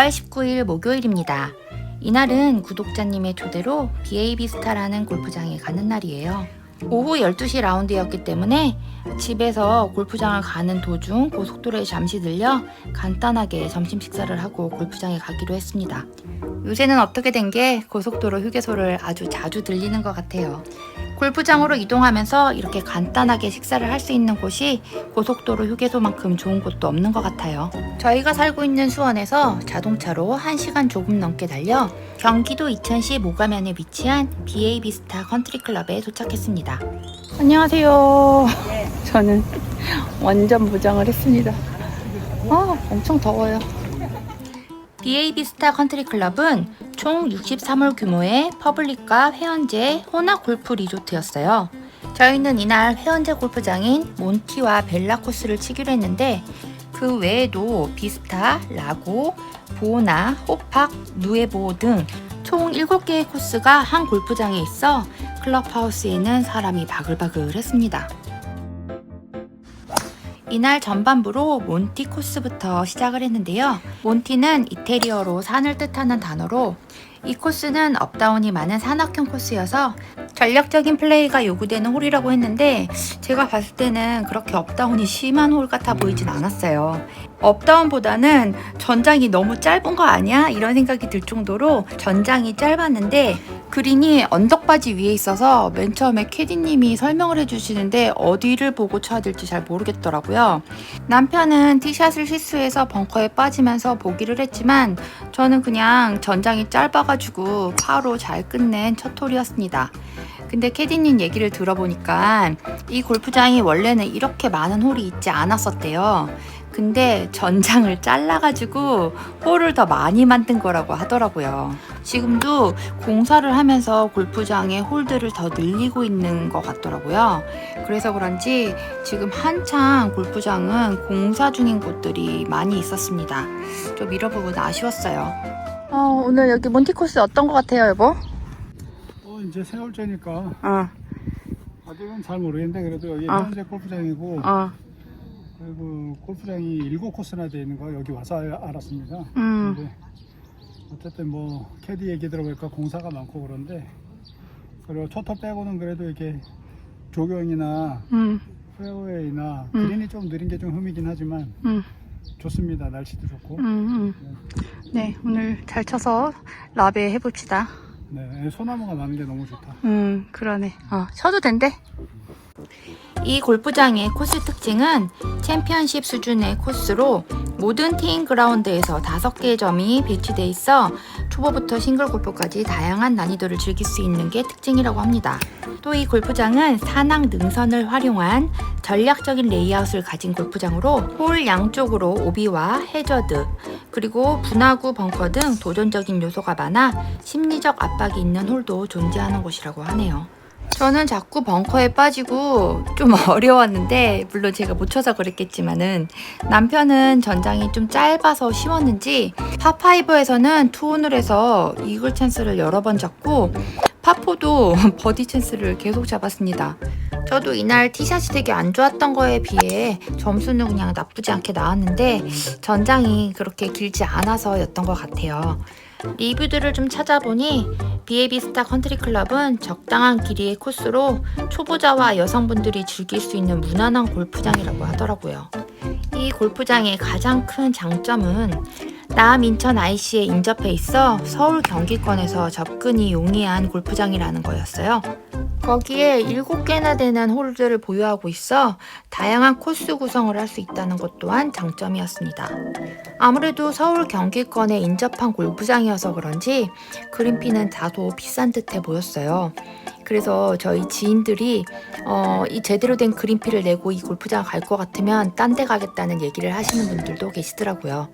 6월 19일 목요일입니다. 이날은 구독자님의 초대로 BAB 스타라는 골프장에 가는 날이에요. 오후 12시 라운드였기 때문에 집에서 골프장을 가는 도중 고속도로에 잠시 들려 간단하게 점심 식사를 하고 골프장에 가기로 했습니다. 요새는 어떻게 된 게 고속도로 휴게소를 아주 자주 들리는 것 같아요. 골프장으로 이동하면서 이렇게 간단하게 식사를 할 수 있는 곳이 고속도로 휴게소만큼 좋은 곳도 없는 것 같아요. 저희가 살고 있는 수원에서 자동차로 1시간 조금 넘게 달려 경기도 이천시 모가면에 위치한 BA 비스타 컨트리클럽에 도착했습니다. 안녕하세요. 저는 완전 무장을 했습니다. 아, 엄청 더워요. BA 비스타 컨트리 클럽은 총 63홀 규모의 퍼블릭과 회원제 혼합 골프 리조트였어요. 저희는 이날 회원제 골프장인 몬티와 벨라 코스를 치기로 했는데 그 외에도 비스타, 라고, 보나, 호팍, 누에보 등 총 7개의 코스가 한 골프장에 있어 클럽하우스에는 사람이 바글바글 했습니다. 이날 전반부로 몬티 코스부터 시작을 했는데요. 몬티는 이태리어로 산을 뜻하는 단어로 이 코스는 업다운이 많은 산악형 코스여서 전략적인 플레이가 요구되는 홀이라고 했는데 제가 봤을 때는 그렇게 업다운이 심한 홀 같아 보이진 않았어요. 업다운보다는 전장이 너무 짧은 거 아니야? 이런 생각이 들 정도로 전장이 짧았는데 그린이 언덕바지 위에 있어서 맨 처음에 캐디님이 설명을 해주시는데 어디를 보고 쳐야 될지 잘 모르겠더라고요. 남편은 티샷을 실수해서 벙커에 빠지면서 보기를 했지만 저는 그냥 전장이 짧아가지고 파로 잘 끝낸 첫 홀이었습니다. 근데 캐디님 얘기를 들어보니까 이 골프장이 원래는 이렇게 많은 홀이 있지 않았었대요. 근데 전장을 잘라가지고 홀을 더 많이 만든 거라고 하더라고요. 지금도 공사를 하면서 골프장의 홀들을 더 늘리고 있는 것 같더라고요. 그래서 그런지 지금 한창 골프장은 공사 중인 곳들이 많이 있었습니다. 좀 이런 부분 아쉬웠어요. 어, 오늘 여기 몬티코스 어떤 것 같아요, 여보? 어 이제 세월째니까 어, 아직은 잘 모르겠는데 그래도 여기 어. 현재 골프장이고 어, 그리고 골프장이 일곱 코스나 돼 있는 거 여기 와서 알- 알았습니다. 음. 근데 어쨌든 뭐 캐디 얘기 들어보니까 공사가 많고 그런데 그리고 초토 빼고는 그래도 이렇게 조경이나 음, 페어웨이나 음. 그린이 좀 느린 게 좀 흠이긴 하지만 음. 좋습니다. 날씨도 좋고. 음, 음. 네, 오늘 잘 쳐서 라베 해봅시다. 네, 소나무가 많은 게 너무 좋다. 음, 그러네. 어, 쳐도 된대. 이 골프장의 코스 특징은 챔피언십 수준의 코스로 모든 테인 그라운드에서 5개의 점이 배치돼 있어 초보부터 싱글 골프까지 다양한 난이도를 즐길 수 있는 게 특징이라고 합니다. 또 이 골프장은 산악 능선을 활용한 전략적인 레이아웃을 가진 골프장으로 홀 양쪽으로 오비와 해저드 그리고 분화구 벙커 등 도전적인 요소가 많아 심리적 압박이 있는 홀도 존재하는 곳이라고 하네요. 저는 자꾸 벙커에 빠지고 좀 어려웠는데 물론 제가 못 쳐서 그랬겠지만은 남편은 전장이 좀 짧아서 쉬웠는지 파5에서는 투혼을 해서 이글 찬스를 여러 번 잡고 파4도 버디 찬스를 계속 잡았습니다. 저도 이날 티샷이 되게 안 좋았던 거에 비해 점수는 그냥 나쁘지 않게 나왔는데 전장이 그렇게 길지 않아서였던 것 같아요. 리뷰들을 좀 찾아보니 비에비스타 컨트리 클럽은 적당한 길이의 코스로 초보자와 여성분들이 즐길 수 있는 무난한 골프장이라고 하더라고요. 이 골프장의 가장 큰 장점은 남 인천 IC에 인접해 있어 서울 경기권에서 접근이 용이한 골프장이라는 거였어요. 거기에 7개나 되는 홀들을 보유하고 있어 다양한 코스 구성을 할 수 있다는 것 또한 장점이었습니다. 아무래도 서울 경기권에 인접한 골프장이어서 그런지 그린피는 다소 비싼 듯해 보였어요. 그래서 저희 지인들이 어, 이 제대로 된 그린피를 내고 이 골프장 갈 것 같으면 딴 데 가겠다는 얘기를 하시는 분들도 계시더라고요.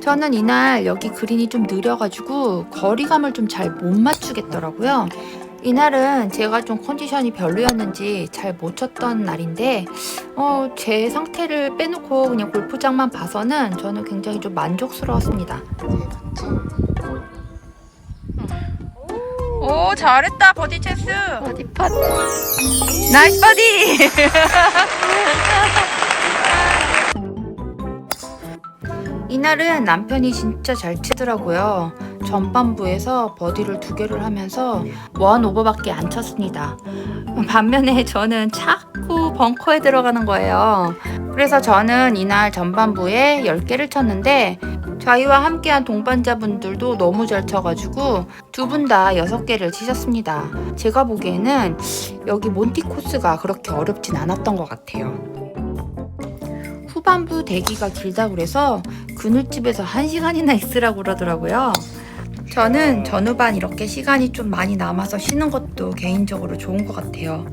저는 이날 여기 그린이 좀 느려가지고 거리감을 좀 잘 못 맞추겠더라고요. 이날은 제가 좀 컨디션이 별로였는지 잘 못 쳤던 날인데 어, 제 상태를 빼놓고 그냥 골프장만 봐서는 저는 굉장히 좀 만족스러웠습니다. 오 잘했다 버디 체스 버디 팟 나이스 버디 이날 이날은 남편이 진짜 잘 치더라고요. 전반부에서 버디를 두 개를 하면서 원 오버밖에 안 쳤습니다. 반면에 저는 자꾸 벙커에 들어가는 거예요. 그래서 저는 이날 전반부에 10개를 쳤는데 저희와 함께한 동반자분들도 너무 잘 쳐가지고 두 분 다 6개를 치셨습니다. 제가 보기에는 여기 몬티 코스가 그렇게 어렵진 않았던 것 같아요. 후반부 대기가 길다 그래서 그늘집에서 1시간이나 있으라고 그러더라고요. 저는 전후반 이렇게 시간이 좀 많이 남아서 쉬는 것도 개인적으로 좋은 것 같아요.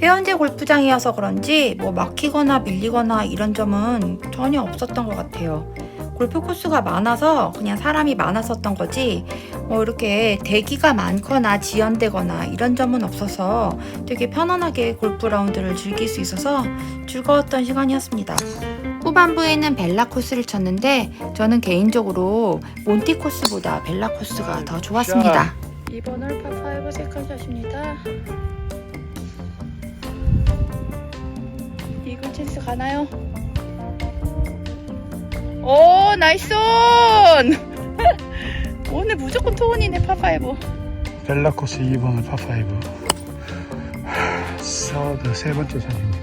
회원제 골프장이어서 그런지 뭐 막히거나 밀리거나 이런 점은 전혀 없었던 것 같아요. 골프 코스가 많아서 그냥 사람이 많았었던 거지 뭐 이렇게 대기가 많거나 지연되거나 이런 점은 없어서 되게 편안하게 골프 라운드를 즐길 수 있어서 즐거웠던 시간이었습니다. 후반부에는 벨라 코스를 쳤는데 저는 개인적으로 몬티 코스보다 벨라 코스가 더 좋았습니다. 2번 홀 파5 세컨샷입니다. 이글 찬스 가나요? 오 나이스 온! 오늘 무조건 토온이네 파5 벨라코스 2번은 파5 서드 세 번째 샷입니다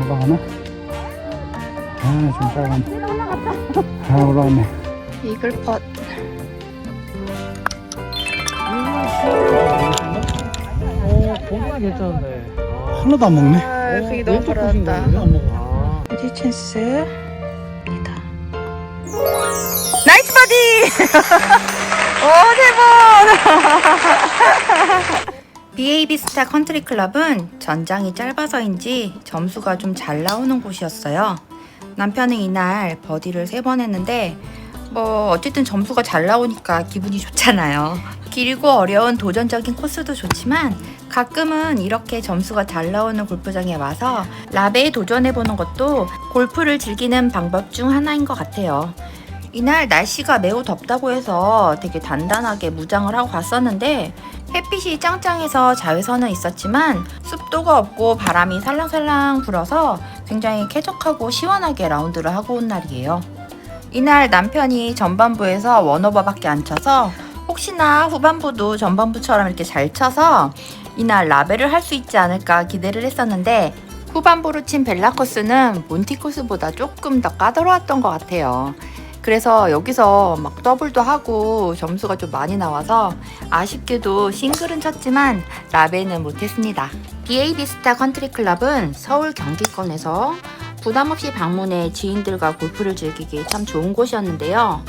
올라가나? 아좀 짧았네 아 올라갔네 이글 펫 어, 거기는 괜찮은데. 아, 하나도 안 먹네 아, 그게 어, 너무 부러웠다 거예요? 안 먹어 아, 버디 찬스입니다 나이스 버디! 오 대박! BAB 스타 컨트리 클럽은 전장이 짧아서인지 점수가 좀 잘 나오는 곳이었어요. 남편은 이날 버디를 세 번 했는데 뭐 어쨌든 점수가 잘 나오니까 기분이 좋잖아요. 길고 어려운 도전적인 코스도 좋지만 가끔은 이렇게 점수가 잘 나오는 골프장에 와서 라베에 도전해보는 것도 골프를 즐기는 방법 중 하나인 것 같아요. 이날 날씨가 매우 덥다고 해서 되게 단단하게 무장을 하고 갔었는데 햇빛이 짱짱해서 자외선은 있었지만 습도가 없고 바람이 살랑살랑 불어서 굉장히 쾌적하고 시원하게 라운드를 하고 온 날이에요. 이날 남편이 전반부에서 원오버밖에 안 쳐서 혹시나 후반부도 전반부처럼 이렇게 잘 쳐서 이날 라벨을 할 수 있지 않을까 기대를 했었는데 후반부로 친 벨라 코스는 몬티 코스보다 조금 더 까다로웠던 것 같아요. 그래서 여기서 막 더블도 하고 점수가 좀 많이 나와서 아쉽게도 싱글은 쳤지만 라벨은 못했습니다. BAB 스타 컨트리 클럽은 서울 경기권에서 부담 없이 방문해 지인들과 골프를 즐기기 참 좋은 곳이었는데요.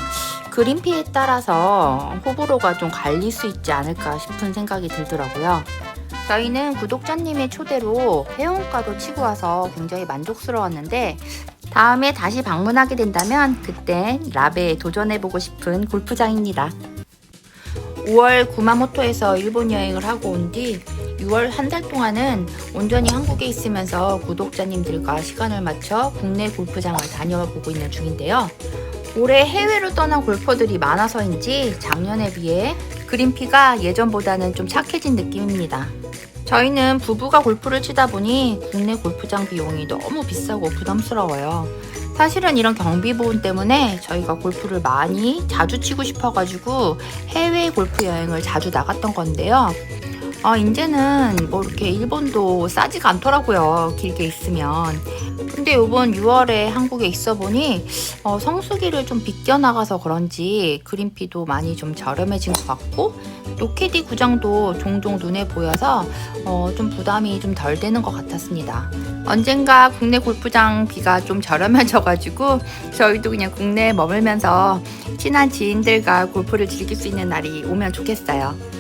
그린피에 따라서 호불호가 좀 갈릴 수 있지 않을까 싶은 생각이 들더라고요. 저희는 구독자님의 초대로 회원가도 치고 와서 굉장히 만족스러웠는데 다음에 다시 방문하게 된다면 그땐 라베에 도전해보고 싶은 골프장입니다. 5월 구마모토에서 일본 여행을 하고 온 뒤 6월 한 달 동안은 온전히 한국에 있으면서 구독자님들과 시간을 맞춰 국내 골프장을 다녀보고 있는 중인데요. 올해 해외로 떠난 골퍼들이 많아서인지 작년에 비해 그린피가 예전보다는 좀 착해진 느낌입니다. 저희는 부부가 골프를 치다 보니 국내 골프장 비용이 너무 비싸고 부담스러워요. 사실은 이런 경비 보험 때문에 저희가 골프를 많이 자주 치고 싶어가지고 해외 골프 여행을 자주 나갔던 건데요. 아, 이제는 뭐 이렇게 일본도 싸지가 않더라고요. 길게 있으면. 근데 이번 6월에 한국에 있어 보니 어, 성수기를 좀 비껴나가서 그런지 그린피도 많이 좀 저렴해진 것 같고 로케디 구장도 종종 눈에 보여서 어, 좀 부담이 좀 덜 되는 것 같았습니다. 언젠가 국내 골프장 비가 좀 저렴해져가지고 저희도 그냥 국내에 머물면서 친한 지인들과 골프를 즐길 수 있는 날이 오면 좋겠어요.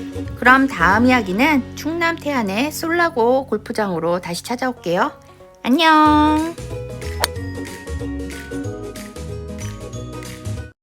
그럼 다음 이야기는 충남 태안의 솔라고 골프장으로 다시 찾아올게요. 안녕!